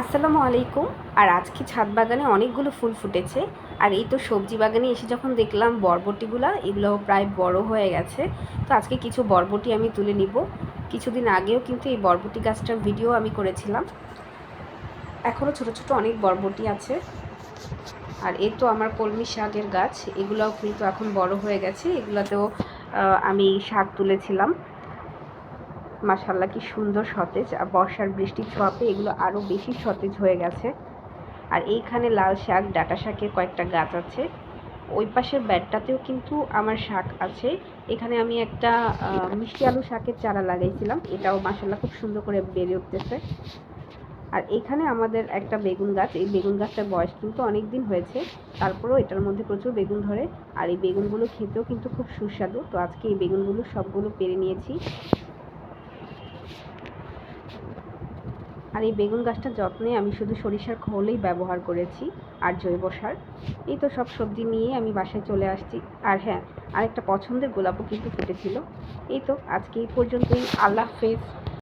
আসসালামু আলাইকুম। আর আজকে ছাদ বাগানে অনেকগুলো ফুল ফুটেছে। আর এই তো সবজি বাগানে এসে যখন দেখলাম বরবটিগুলো এগুলো প্রায় বড় হয়ে গেছে। তো আজকে কিছু বরবটি আমি তুলে নিব। কিছুদিন আগেও কিন্তু এই বরবটি গাছটার ভিডিও আমি করেছিলাম। এখনও ছোট ছোট অনেক বরবটি আছে। আর এই তো আমার কলমি শাকের গাছ, এগুলোও কিন্তু এখন বড় হয়ে গেছে। এগুলোতেও আমি শাক তুলেছিলাম। মাশাল্লাহ কি সুন্দর সতেজ, আর বর্ষার বৃষ্টির ছোঁয়াতে এগুলো আরও বেশি সতেজ হয়ে গেছে। আর এইখানে লাল শাক, ডাটা শাকের কয়েকটা গাছ আছে। ওই পাশের ব্যাডটাতেও কিন্তু আমার শাক আছে। এখানে আমি একটা মিষ্টি আলু শাকের চারা লাগাইছিলাম। এটাও মাশাল্লাহ খুব সুন্দর করে বেড়ে উঠতেছে। আর এখানে আমাদের একটা বেগুন গাছ, এই বেগুন গাছটার বয়স কিন্তু অনেক দিন হয়েছে। তারপরেও এটার মধ্যে প্রচুর বেগুন ধরে। আর এই বেগুনগুলো খেতেও কিন্তু খুব সুস্বাদু। তো আজকে এই বেগুনগুলো সবগুলো পেরে নিয়েছি। আর এই বেগুন গাছটার যত্নে আমি শুধু সরিষার খোলই ব্যবহার করেছি আর জৈব সার। এই তো সব সবজি নিয়ে আমি বাসায় চলে আসছি। আর হ্যাঁ আর একটা পছন্দের গোলাপও কিন্তু ফুটেছিল। এই তো আজকে এই পর্যন্তই। আল্লাহ হাফেজ।